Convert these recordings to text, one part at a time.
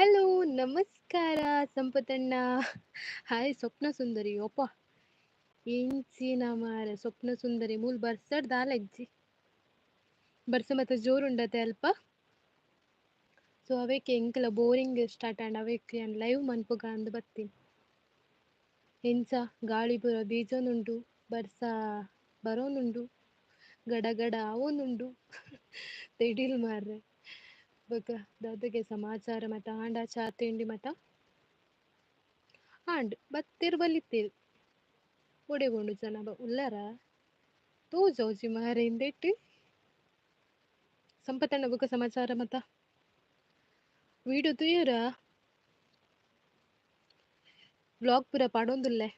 Hello, ನಮಸ್ಕಾರ ಸಂಪತಣ್ಣ hi, ಸ್ವಪ್ನ ಸುಂದರಿ. ಒಪ್ಪ. ಏನ್ಸಿನ ಮಾರ ಸ್ವಪ್ನ ಸುಂದರಿ ಮೂಲ್ ಬರ್ಸಡ್ ದಾಲಜ್ಜಿ. ಬರ್ಸ ಮತ್ತೆ ಜೋರುಂಡತೆ ಅಲ್ಪ. ಸೊ ಅವೇಕೆ ಎಂಕಲ ಬೋರಿಂಗ್ ಸ್ಟಾರ್ಟ್ ಆಂಡ್ ಅವೇಕೆ ನಾನು ಲೈವ್ ಮನ್ಪುಗ ಅಂದ್ ಬರ್ತೀನಿ. ಎಂಚ ಗಾಳಿ ಪೂರ ಬೀಜೊಂದುಂಡು ಬರ್ಸ ಬರೋನುಂಡು ಗಡಗಡ ಗಡ ಆವೊಂದುಂಡು ತಿಡಿಲ್ ಮಾರ್ರೆ. ಬೊಕ ದಾದಗೆ ಸಮಾಚಾರ ಮತ ಆಂಡ ಚಾ, ತಿಂಡಿ ಮತ ಆಂಡ್ ಬತ್ತೆರ್ ಬಲಿತ್ತೇರು ಒಡೆಗೊಂಡು ಜನ ಉಲ್ಲರ ತೋಜೌಜಿ ಮಾರೆ ಇಂದೆಟ್ ಸಂಪತ್ತಣ್ಣ ಬೊಕ ಸಮಾಚಾರ ಮತ ವೀಡಿಯೋ ತುಯ್ಯರ ಬ್ಲಾಗ್ ಪುರ ಪಡೊಂದುಲ್ಲೆ.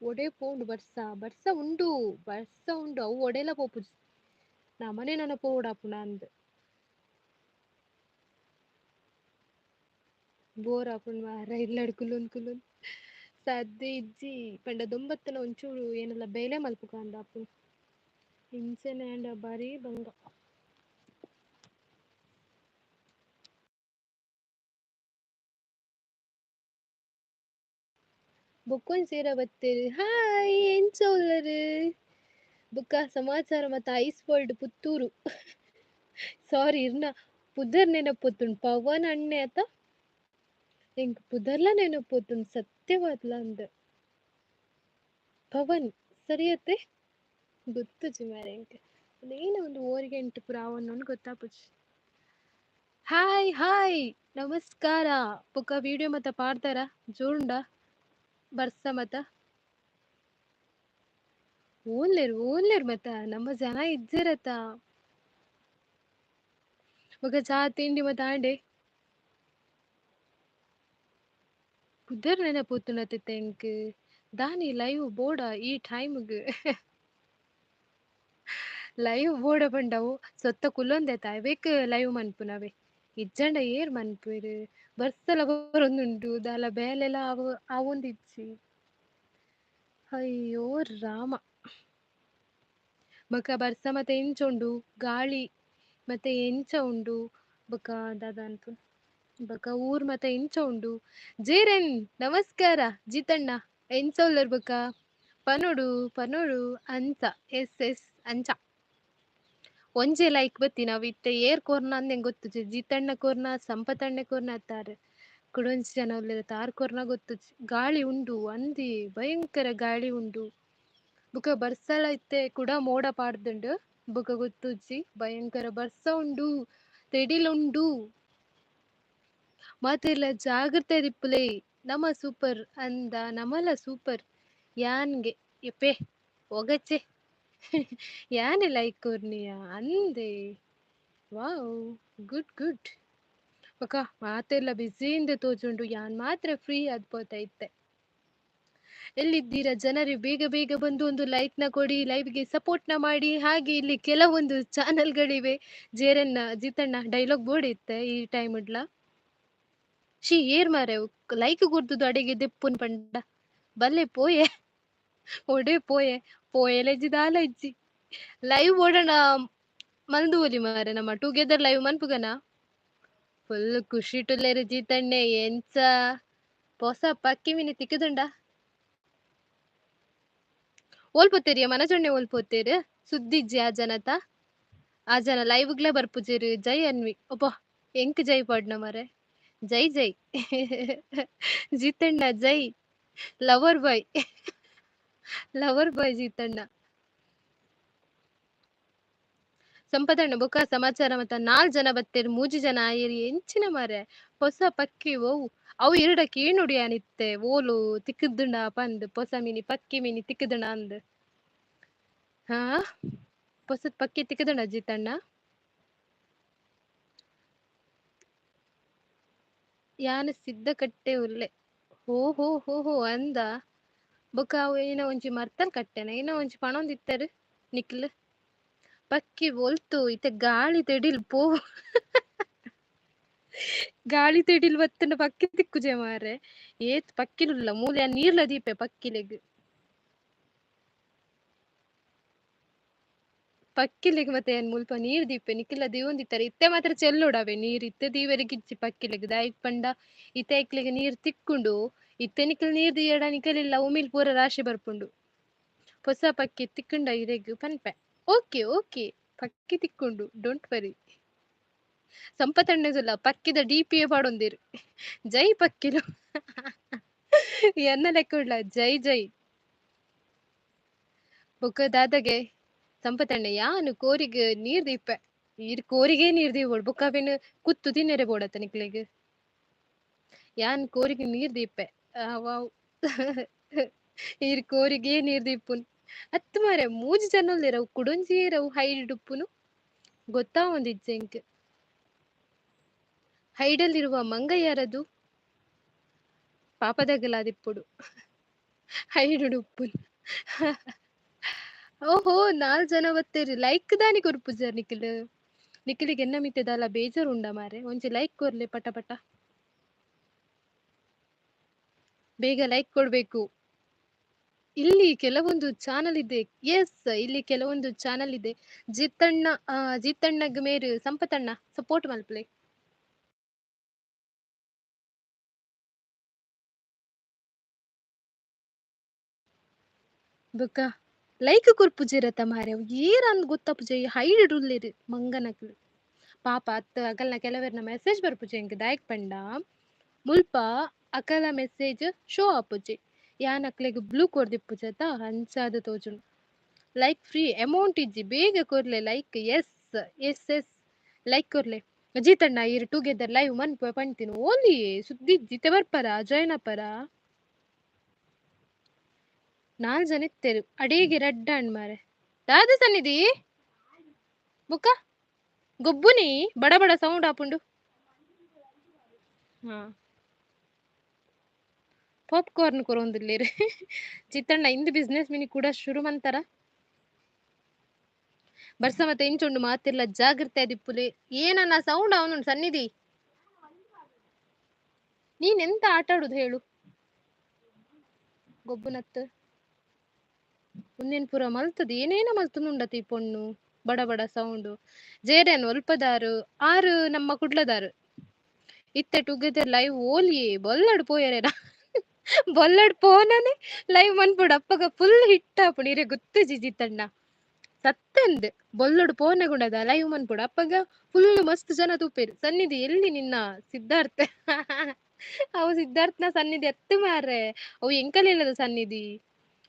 ಒಡೆ ಪೋಂಡು ಬರ್ಸ ಬರ್ಸ ಉಂಡು ಬರ್ಸ ಉಂಡು, ಅವು ಒಡೆಲ ಪೋಪು ನಾ ನನ್ನ ಪೋಡಾಪುನ ಅಂದ್. ಬೋರ್ ಆಪುಂಡು ಮಾರ್ರೆ ಇಲ್ಲಡ್ ಕುಲುನ್ ಕುಲುನ್ ಸದ್ದೆ ಇಜ್ಜಿ ಪಂಡ ದೊಂಬತ್ತನ ಒಂಚೂರು ಏನಲ್ಲ ಬೇಲೆ ಮಲ್ಪುಗ ಅಂದ ಹಿಂಸೆನೆ ಆಂಡ ಬಾರಿ ಬಂಗ. ಬೊಕ್ಕೊಂಜಿ ಸೇರ ಬತ್ತೇರಿ. ಹಾಯ್ ಎಂಚ ಉಲ್ಲರು ಬೊಕ್ಕ, ಸಮಾಚಾರ ಮತ್ತು ಐಸ್ ವರ್ಲ್ಡ್ ಪುತ್ತೂರು. ಸಾರಿ, ಇರ್ನ ಪುದರ್ ನೆನಪೊತ್ತುಂಡು ಪವನ್ ಅಣ್ಣೆ ಎಂಕ್ ಪುದರ್ಲ ನೆನಪೊತ್ತುಂಡು ಸತ್ಯವಾದ್ಲ ಅಂದ್. ಪವನ್, ಸರಿಯತ್ತೆ? ಗೊತ್ತುಜಿ ಮಾರೆ ಎಂಕ್ ಏನೋ ಒಂದು ಓರಿಗೆ ಎಂಟು ಪುರ ಅವನ್ನೊಂದು ಗೊತ್ತಾಪುಜಿ ಹಾಯ್ ಹಾಯ್! ನಮಸ್ಕಾರ! ಬೊಕ್ಕ ವಿಡಿಯೋ ಮತ ಪಾಡ್ದಾರ ಜೋಂಡ? ಬರ್ಸ ಮತ? ಓನ್ಲೇರು ಓನ್ಲೇರು ಮತ? ನಮ್ಮ ಜನ ಇಜ್ಜರತ ಬೊಕ ಚಾ, ತಿಂಡಿ ಮತ ಆಂಡೆ? ಪುದರ್ ನೆನಪೊತ್ತುಂಡತಿತ್ತ ತೆಂಕ್ ದಾನಿ ಲೈವ್ ಬೋಡ ಈ ಟೈಮ್ಗ್ ಲೈವ್ ಬೋಡ ಪಂಡವು ಸೊತ್ತ ಕುಲ್ಲೊಂದೆ ತಾಯ್ಬೇಕು ಲೈವ್ ಮನ್ಪುನವೆ ಇಜ್ಜಂಡ ಏರ್ ಮನ್ಪುವೆರ್ ಬರ್ಸಲ ಬರೊಂದುಂಡು ದಾಲ ಬೇಲೆಲ ಅವ ಅವೊಂದಿಜ್ಜಿ ಅಯ್ಯೋ ರಾಮ ಬೊಕ ಬರ್ಸ ಮತ್ತೆ ಎಂಚ ಉಂಡು ಗಾಳಿ ಮತ್ತೆ ಎಂಚ ಉಂಡು ಬೊಕ ದಾದ ಅನ್ಪುನು ಬೊಕ ಊರ್ ಮತ ಇಂಚ ಉಂಡು. ಜೇರೆನ್ ನಮಸ್ಕಾರ, ಜೀತಣ್ಣ. ಎಂಚ ಬೊಕ? ಪನೋಡು, ಪನೊಡು, ಅಂಚ. ಎಸ್ ಎಸ್, ಅಂಚ. ಒಂಜೆ ಲೈಕ್ ಬತ್ತಿ ನಾವು ಇತ್ತೆ ಏರ್ ಕೋರ್ನ ಅಂದೆಂಗ್ ಗೊತ್ತುಜಿ? ಜೀತಣ್ಣ ಕೋರ್ನ ಸಂಪತಣ್ಣ ಕೋರ್ನ ಅತ್ತಾರ. ಕುಡೊಂಚಿ ಜನ ಉಲ್ಲೆರ್ ತಾರ್ ಕೋರ್ನ ಗೊತ್ತುಜಿ. ಗಾಳಿ ಉಂಡು, ಅಂದಿ ಭಯಂಕರ ಗಾಳಿ ಉಂಡು. ಬುಕ ಬರ್ಸಲ ಇತ್ತೆ ಕೂಡ ಮೋಡ ಪಾಡ್ದುಂಡು. ಬುಕ ಗೊತ್ತುಜಿ, ಭಯಂಕರ ಬರ್ಸ ಉಂಡು, ತೆಡಿಲ್ ಉಂಡು ಮಾತೆರ್ಲ ಜಾಗ್ರತೆ ದಿಪ್ಪುಲೆ ನಮ ಸೂಪರ್ ಅಂದ ನಮಲ ಸೂಪರ್. ಯಾನ್ಗೆ ಎಪ್ಪೆ ಒಗಚೆ ಯಾನೆ ಲೈಕ್ ಕೊರ್ನಿಯ ಅಂದೆ. Wow, good good. ಅಕ್ಕ, ಮಾತೆಲ್ಲ ಬ್ಯುಸಿಯಿಂದ ತೋಜುಂಡು ಯಾನ್ ಮಾತ್ರ ಫ್ರೀ ಆದ್ಬೋತೈತೆ ಇತ್ತೆ. ಎಲ್ಲಿದ್ದೀರಾ ಜನರೇ, ಬೇಗ ಬೇಗ ಬಂದು ಒಂದು ಲೈಕ್ನ ಕೊಡಿ ಲೈವ್ಗೆ ಸಪೋರ್ಟ್ನ ಮಾಡಿ. ಹಾಗೆ ಇಲ್ಲಿ ಕೆಲವೊಂದು ಚಾನೆಲ್ಗಳಿವೆ. ಜೇರನ್ನ ಜಿತಣ್ಣ, ಡೈಲಾಗ್ ಬೋರ್ಡ್ ಇತ್ತೆ ಈ ಟೈಮ್ ಇಡ್ಲ ಶಿ ಏರ್ ಮಾರೆ ಲೈಕ್ ಕೊಡ್ದುದು ಅಡಿಗೆ ದೆಪ್ಪುನ್ ಪಂಡ ಬಲ್ಲೆ ಪೋಯೆ ಒಡೆ ಪೋಯೆ ಪೋಯೆಲೆಜ್ಜಿ ದಾಲ ಇಜ್ಜಿ ಲೈವ್ ಓಡೋಣ ಮಲ್ದು ಒಲಿ ಮಾರೆ ನಮ್ಮ ಟುಗೆದರ್ ಲೈವ್ ಮನ್ಪುಗನ ಫುಲ್ ಖುಷಿ ಟುಲ್ಲೆರ್ ಜೀತಣ್ಣೆ ಎಂಚ ಪೊಸ ಪಕ್ಕಿ ಮಿನಿ ತಿಕ್ಕದುಂಡ ಓಲ್ಪೊತ್ತೇರಿಯ ಮನಜೊಣ್ಣೆ ಓಲ್ಪೊತ್ತೇರು ಸುದ್ದಿಜ್ಜಿ ಆ ಜನತ ಆ ಜನ ಲೈವ್ಗ್ಲೇ ಬರ್ಪುಜೆರ್ ಜೈ ಅನ್ವಿ ಒಪ್ಪ ಎಂಕ್ ಜೈ ಪಾಡ್ನ ಮರೆ ಜೈ ಜೈ. ಜಿತಣ್ಣ ಜೈ. Lover boy. Lover boy ಜೀತಣ್ಣ. ಸಂಪದಣ್ಣ ಬೊಕ ಸಮಾಚಾರ ಮತ್ತ ನಾಲ್ ಜನ ಬತ್ತೇರ್ ಮೂಜಿ ಜನ ಆಯೇರಿ ಎಂಚಿನ ಮಾರೆ ಹೊಸ ಪಕ್ಕಿ ಓವು ಅವು ಇರುಡ ಅನಿತ್ತೆ ಓಲು ತಿಕ್ಕುದುಂಡ ಪಂದ್ ಹೊಸ ಮಿನಿ, ಪಕ್ಕಿ ಮಿನಿ ತಿಕ್ಕದುಣ ಅಂದ್. ಹಾ? ಹೊಸದ್ ಪಕ್ಕಿ ತಿಕ್ಕದುಣ ಜೀತಣ್ಣ? ಯಾನ್ ಸಿದ್ದ ಕಟ್ಟೆ ಉಲ್ಲೆ ಹೋ ಹೋ ಹೋ ಹೋ ಅಂದ. ಬೊಕ ಅವು ಏನ ಒಂಜಿ ಮರ್ತಲ್ ಕಟ್ಟೆನ, ಏನ ಒಂಜಿ ಪಣೊಂದಿತ್ತೆರ್ ನಿಕ್ಲ್. ಪಕ್ಕಿ ಬೊಲ್ತು ಇತ್ತೆ ಗಾಳಿ ತೆಡಿಲ್ ಪೋ. ಗಾಳಿ ತೆಡಿಲ್ ಬತ್ತುಂಡ ಪಕ್ಕಿ ತಿಕ್ಕುಜೆ ಮಾರೆ ಏತ್ ಪಕ್ಕಿಲುಲ್ಲ ಮೂಲೆ ನೀರ್ಲ ದೀಪೆ ಪಕ್ಕಿಲೆಗ್. ಪಕ್ಕಿಲೆಗ್ ಮತ್ತೆ ಏನ್ ಮುಲ್ಪ ನೀರ್ ದೀಪೆ ನಿಕ್ಕಿಲ್ಲ ದಿವೊಂದಿತ್ತಾರೆ ಇತ್ತೆ ಮಾತ್ರ ಚೆಲ್ಲುಡವೆ, ನೀರ್ ಇತ್ತೆ ದೀವೆರೆ ಗಿಜ್ಜಿ ಪಕ್ಕಿಲೆಗ್. ದಾಯಿಕ್ ಪಂಡ, ಇತ್ತೆ ಇಕ್ಲೆಗ್ ನೀರ್ ತಿಕ್ಕುಂಡು, ಇತ್ತೆ ನಿಕ್ಕಿಲ್ ನೀರ್ ದೀಯಡ ನಿಕಲಿಲ್ಲ ಉಮಿಲ್ ಪೂರ ರಾಶಿ ಬರ್ಪುಂಡು. ಹೊಸ ಪಕ್ಕಿ ತಿಕ್ಕುಂಡ ಇರೆಗ್ ಪನ್ಪೆ. ಓಕೆ ಓಕೆ, ಪಕ್ಕಿ ತಿಕ್ಕುಂಡು ಡೋಂಟ್ ವರಿ ಸಂಪತಣ್ಣಗುಲ್ಲ ಪಕ್ಕಿದ ಡಿಪಿಎ ಪಾಡೊಂದೆರ್. ಜೈ ಪಕ್ಕಿಲು. ಎನ್ನ ಲೆಕ್ಕ ಜೈ ಜೈ. ಬೊಕ ದಾದಗೆ ಸಂಪತಣ್ಣ ಯಾನು ಕೋರಿಗ್ ನೀರ್ ದೀಪೆ ಈರ್ ಕೋರಿಗೆ ನೀರ್ ದೀವೊಡು ಬೊಕ ಅವೆನ್ ಕುತ್ತು ತಿನ್ನೆರೆ ಬೋಡತ್ತ ನಿಕ್ಲೆಗ್. ಯಾನ್ ಕೋರಿಗ್ ನೀರ್ ದೀಪೆ? ವಾವ್. ಈರ್ ಕೋರಿಗೆ ನೀರ್ ದೀಪುನ್. ಅತ್ತು ಮಾರೆ, ಮೂಜಿ ಜನೊಲ್ದೆರ್ ಅವು ಕುಡೊಂಜಿ ಅವು ಹೈಡ್ ಉಪ್ಪುನು ಗೊತ್ತಾವೊಂದಿಜ್ಜಿ ಹೈಡಲ್ ಹೈಡಲ್ಲಿರುವ ಮಂಗಯ್ಯರದು ಯಾರದು ಪಾಪದಗಲಾದಿಪ್ಪುಡು ಹೈಡುಡು ಉಪ್ಪುನ್ ಓಹೋ ನಾಲ್ ಜನ ಬತ್ತೇರಿ ಲೈಕ್ ದಾನಿ ಕೊರ್ಪುಜರ್ ನಿಖಿಲ್. ನಿಖಿಲಿಗೆ ಎನ್ನ ಮಿತ್ತೆದಾಲ ಬೇಜಾರು ಉಂಡ ಮಾರೆ ಒಂಜಿ ಲೈಕ್ ಕೊರ್ಲೆ ಪಟ ಪಟ. ಬೇಗ ಲೈಕ್ ಕೊಡ್ಬೇಕು. ಇಲ್ಲಿ ಕೆಲವೊಂದು ಚಾನಲ್ ಇದೆ. ಎಸ್ ಇಲ್ಲಿ ಕೆಲವೊಂದು ಚಾನಲ್ ಇದೆ. ಜಿತ್ತಣ್ಣ ಜಿತ್ತಣ್ಣಗ್ ಮೇರು ಸಂಪತಣ್ಣ ಸಪೋರ್ಟ್ ಮಲ್ಪಲೆ ಬೊಕ ಲೈಕ್ ಕೊರ್ಪುಜೆರತ ಮಾರೆ ಏರಂದ್ ಗೊತ್ತಪ್ಪುಜೆ ಹೈಡ್ ಉಲ್ಲೆರ್ ಮಂಗನಕ್ ಪಾಪ ಅತ್ತ ಅಕಲ್ನ ಕೆಲವೆರ್ನ ಮೆಸೇಜ್ ಬರ್ಪುಜೆ ಎಂಕ್ ದಾಯಕ್ ಪಂಡ. ಮುಲ್ಪ ಅಕಲ ಮೆಸೇಜ್ ಶೋ ಆಪುಜೆ ಯಾನ್ ಅಕ್ಲೆಗ್ ಬ್ಲೂ ಕೊರ್ದಿಪ್ಪುಜತ ಅಂಚಾದ್ ತೋಜುಂಡು ಲೈಕ್ ಫ್ರೀ ಅಮೌಂಟ್ ಇಜ್ಜಿ, ಬೇಗ ಕೊರ್ಲೆ, like yes yes yes, like ಕೊರ್ಲೆ. ಅಜಿತಣ್ಣ, ಇರ್ ಟುಗೆದರ್ ಲೈವ್ ಮನ್ಪ ಪಂತಿನ ಓಲಿ ಸುದ್ದಿ ಇಜ್ಜಿತ್ತೆ ಬರ್ಪರ ಜಾಯ್ನ್ ಅಪ್ಪರ ನಾಲ್ ಜನ ತೆರು ಅಡಿಗೆ ರೆಡ್ ಹಣ್ಣ್ ಮಾರೆ ದಾದ ಸನ್ನಿಧಿ? ಬುಕ್ಕ? ಗೊಬ್ಬುನಿ ಬಡ ಬಡ ಸೌಂಡ್ ಆಪುಂಡು ಹಾ. ಪಾಪ್ಕಾರ್ನ್ ಕೊರೊಂದುಲ್ಲೆರ್. ಚಿತ್ತಣ್ಣ ಇಂದು ಬಿಸ್ನೆಸ್ ಮಿನಿ ಕೂಡ ಶುರು ಮಂತಾರ? ಬರ್ಸ ಮತ್ತೆ ಇಂಚುಂಡು ಮಾತಿಲ್ಲ ಜಾಗ್ರತೆ ಆದಿಪ್ಪುಲೆ ಏನನ್ನ ಸೌಂಡ್ ಅವನು ಸನ್ನಿಧಿ? ನೀನ್ ಎಂತ ಆಟ ಆಡುದು ಹೇಳು ಗೊಬ್ಬುನತ್ತು ಉಂದೆನ್ ಪೂರ ಮಲ್ತುದ್. ಏನೇನ ಮಲ್ತುನುಂಡತಿ ಪೊಣ್ಣು, ಬಡ ಬಡ ಸೌಂಡು. ಜೇರೆನ್ ಒಲ್ಪದಾರು, ಆರು ನಮ್ಮ ಕುಡ್ಲದಾರು. ಇತ್ತೆ ಟುಗೆದರ್ ಲೈವ್ ಓಲಿ ಬೊಲ್ಲಡ್ ಪೋಯರೇನ ಬೊಲ್ಲಡ್ ಪೋನನೆ ಲೈವ್ ಮನ್ಪುಡು ಅಪ್ಪಗ ಫುಲ್ ಹಿಟ್ ಆಪುಂಡು ಇರೆ ಗೊತ್ತು ಜಿಜಿತ್ತಣ್ಣ ಸತ್ತಂದ್ ಬೊಲ್ಲಡ್ ಪೋನೆ ಗುಂಡದ ಲೈವ್ ಮನ್ಪುಡು ಅಪ್ಪಗ ಫುಲ್ ಮಸ್ತ್ ಜನ ತೂಪೇರು. ಸನ್ನಿಧಿ ಎಲ್ಲಿ ನಿನ್ನ? ಸಿದ್ಧಾರ್ಥ. ಅವು ಸಿದ್ಧಾರ್ಥನ ಸನ್ನಿಧಿ ಎತ್ತು ಮಾರ್ರೆ. ಅವು ಎಂಕಲಿಲ್ಲದ ಸನ್ನಿಧಿ.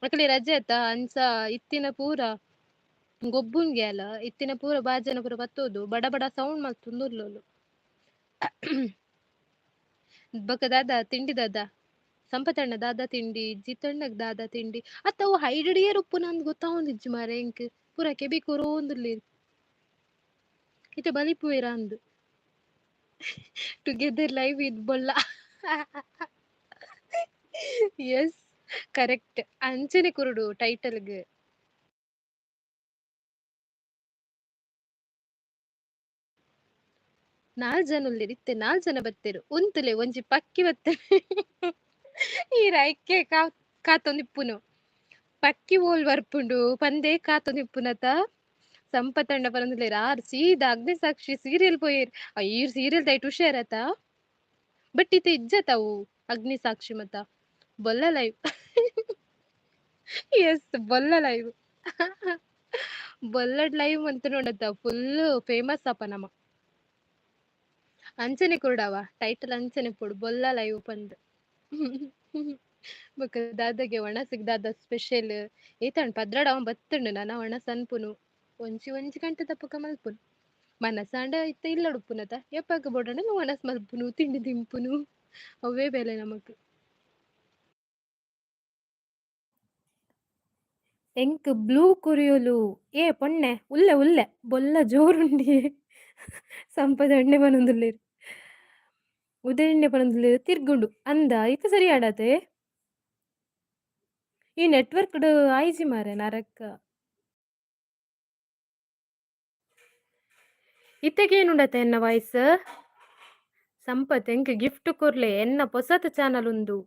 ಅಕಲೆ ರಜೆ ಆಯ್ತಾ? ಅಂಚ ಇತ್ತಿನ ಪೂರ ಗೊಬ್ಬುಂಗೆ ಅಲ್ಲ? ಇತ್ತಿನ ಪೂರ ಬಾಜನ ಪೂರ ಬತ್ತೋದು? ಬಡ ಬಡ ಸೌಂಡ್ ಮಲ್ತುಂದುರ್ಲೊಲು ಬಕ ದಾದ ತಿಂಡಿ ದಾದ? ಸಂಪತಣ್ಣ ದಾದ ತಿಂಡಿ ಜಿತಣ್ಣಗ್ ದಾದ ತಿಂಡಿ. ಅತ್ತ ಅವು ಉಪ್ಪು ನಂದ್ ಗೊತ್ತಾವೊಂದಿಜ್ಜಿ ಮಾರೆ ಇಂಕ್ ಪೂರ ಕೆಬಿ ಕೊರೋಂದುಲ್ಲೆರ್ ಇತ್ತೆ ಬಲಿಪುವೆರ ಅಂದ್ ಟುಗೆದರ್ ಲೈವ್ ಇದ್ ಬೊಲ್ಲ. Yes correct. ಅಂಚನೆ ಕುರುಡು டைட்டலுக்கு ನಾಲ್ ಜನ ಉಲ್ಲೆರ್ ಇತ್ತೆ ನಾಲ್ ಜನ ಬತ್ತೆರ್. ಉಂತುಲೆ ಒಂಜಿ ಪಕ್ಕಿ ಬತ್ತೆರ್ ಈ ರೈಕ್ಕೆ ಕಾ ಕಾತೊಂದಿಪ್ಪುನು ಪಕ್ಕಿ ಓಲ್ ಬರ್ಪುಂಡು ಪಂದೆ ಕಾತೊಂದಿಪ್ಪುನತ ಸಂಪತಣ್ಣ ಪರೊಂದುಲ್ಲೆರ್ ಆರ್ ಸೀದಾ ಅಗ್ನಿ ಸಾಕ್ಷಿ ಸೀರಿಯಲ್ ಪೋಯೆರ್. ಈರ್ ಸೀರಿಯಲ್ ದೈಟ್ ಹುಷಾರತ. ಬಟ್ ಇತ್ತೆ ಅಗ್ನಿ ಸಾಕ್ಷಿ ಮತ. ಬೊಲ್ಲ ಲೈವ್ ಎಸ್ ಬೊಲ್ಲ ಲೈವ್ ಬೊಲ್ಲಡ್ ಲೈವ್ ಅಂತ ನೋಡತ್ತ ಫುಲ್ ಫೇಮಸ್ ಅಪ್ಪ ನಮ ಅಂಚನೆ ಕುರುಡವ ಟೈಟಲ್ ಅಂಚನೆ ಕೊಡು ಬೊಲ್ಲ ಲೈವ್ ಪಂದ್ ಬೊಕ ದಾದಗೆ ಒಣ ಸಿಗ್ದಾದ ಸ್ಪೆಷಲ್ ಏತಂಡ್ ಪದ್ರಾಡ ಅವ ಬತ್ತುಂಡು ನನ ಒಣ ಸನ್ಪುನು ಒಂಜಿ ಒಂಜಿ ಗಂಟೆ ತಪ್ಪಕ ಮಲ್ಪುನು ಮನಸಾಂಡ ಇತ್ತ ಇಲ್ಲಡುಪ್ಪುನತ ಎಪ್ಪಗ ಬೋಡಂಡ ಒಣಸ್ ಮಲ್ಪುನು ತಿಂಡಿ ದಿಂಪುನು ಅವೇ ಬೇಲೆ ನಮಕ್ ಎಂಕ್ ಬ್ಲೂ ಕುರಿಯೋಲು? ಏ ಪೊಣ್ಣೆ, ಉಲ್ಲೆ ಉಲ್ಲೆ, ಬೊಲ್ಲ ಜೋರುಂಡಿ. ಸಂಪದ ಎಣ್ಣೆ ಪನೊಂದುಲ್ಲೆರ್ ಉದಯ ಎಣ್ಣೆ ಪನೊಂದುಲ್ಲೆರ್ ತಿರ್ಗುಂಡು, ಅಂದ, ಇತ್ತ ಸರಿ ಆಡತೆ? ಈ ನೆಟ್ವರ್ಕ್ ಆಯ್ಜಿ ಮಾರೆ ನರಕ್ಕ ಇತ್ತೆಗೇನುಂಡತೆ ಎನ್ನ ವಾಯ್ಸ್ ಸಂಪತ್ ಎಂಕ್ ಗಿಫ್ಟ್ ಕೊರ್ಲೆ ಎನ್ನ ಪೊಸತ್ ಚಾನಲ್ ಉಂದು?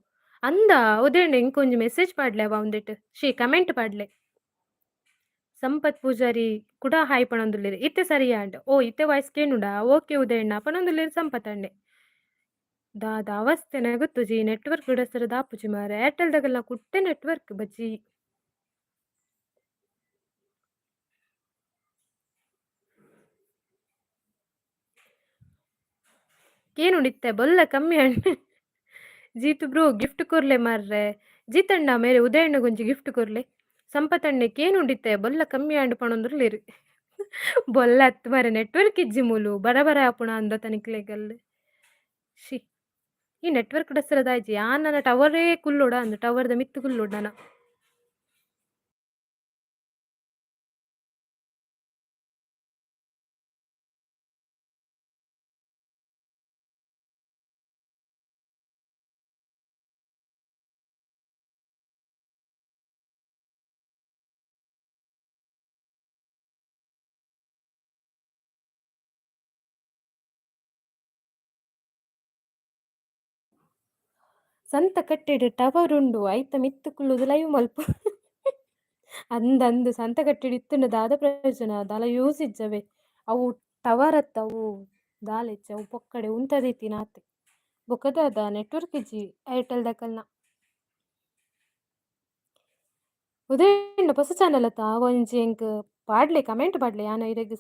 ಎಂಕ್ ಒಂಜಿ ಮೆಸೇಜ್ ಪಾಡ್ಲೆ ಅವ ಒಂದಿಟ್ಟು ಶ್ರೀ ಕಮೆಂಟ್ ಪಾಡ್ಲೆ ಸಂಪತ್ ಪೂಜಾರಿ ಕೂಡ, ಹಾಯ್ ಪನೊಂದುಲ್ಲೆರ್ ಇತ್ತೆ ಸರಿಯಾಂಡ್ ಓ, ಇತ್ತೆ ವಾಯ್ಸ್ ಕೇನುಂಡ ಓಕೆ ಉದಯಣ್ಣ ಪನೊಂದುಲ್ಲೆರ್ ಸಂಪತ್ ಅಣ್ಣೆ ದಾದ ಅವಸ್ಥೆನೆ ಗೊತ್ತುಜಿ ನೆಟ್‌ವರ್ಕ್ ಡುಸರು ದಾಪುಜಿ ಮಾರ. ಏರ್‌ಟೆಲ್ ದಾಗೆಲ್ಲ ಕುಟ್ಟೆ ನೆಟ್‌ವರ್ಕ್ ಬಜ್ಜಿ. ಏನು ಇತ್ತೆ ಬೊಲ್ಲ ಕಮ್ಮಿ ಜೀತು ಬ್ರೋ, ಗಿಫ್ಟ್ ಕೊರ್ಲೆ ಮಾರ್ರೆ. ಜೀತಣ್ಣ ಮೇರೆ ಉದಯಣ್ಣಗೊಂಜಿ ಗಿಫ್ಟ್ ಕೊರ್ಲೆ. ಸಂಪತಣ್ಣಕ್ಕೆ ಏನು ಉಂಡಿತ್ತೆ? ಬೊಲ್ಲ ಕಮ್ಮಿ ಆಂಡ್ ಪನೊಂದುರ್ಲೆರ್ ಬೊಲ್ಲ ಅತ್ತು ಮಾರೆ ನೆಟ್‌ವರ್ಕ್ ಇಜ್ಜಿ ಮೂಲು. ಬರ ಬರ ಆಪುನ ಅಂದ ತನಿಕ್ಲೆಗಲ್ ಶಿ ಈ ನೆಟ್‌ವರ್ಕ್ ಡಸರದಾಯ್ಜಿ. ಆ ನನ್ನ ನನ ಟವರೇ ಕುಲ್ಲೋಡ ಅಂದ. ಟವರ್‌ದ ಮಿತ್ತು ಕುಲ್ಲೋಡ ನನ. ಸಂತ ಕಟ್ಟೆಡ್ ಟವರ್ ಉಂಡು ಐತ ಮಿತ್ತ್ ಕುಲ್ಲುದು ಲೈವ್ ಮಲ್ಪು. ಅಂದಂದು ಅಂದ್ ಸಂತ ಕಟ್ಟೆಡ್ ಇತ್ತ್ಂಡ ದಾದ ಪ್ರಯೋಜನ, ದಾಲ ಯೂಸ್ ಇಜ್ಜವೆ ಅವು ಟವರ್ ಅತ್ತ ಅವು ದಾಲ ಇಜ್ಜಿ ಅವು ಪೊಕ್ಕಡೆ ಉಂತದೀತಿ ನಾತೆ. ಆತೆ ಬೊಕ ದಾದ ನೆಟ್‌ವರ್ಕ್ ಇಜ್ಜಿ ಏರ್‌ಟೆಲ್ ದಕಲ್ನ. ಉದಯ ಪಸ ಚಾನಲ್ ಅತ್ತ ಒಂಜಿ ಎಂಕ್ ಪಾಡ್ಲೆ, ಕಮೆಂಟ್ ಪಾಡ್ಲೆ, ಯಾನ ಐರೆಗ್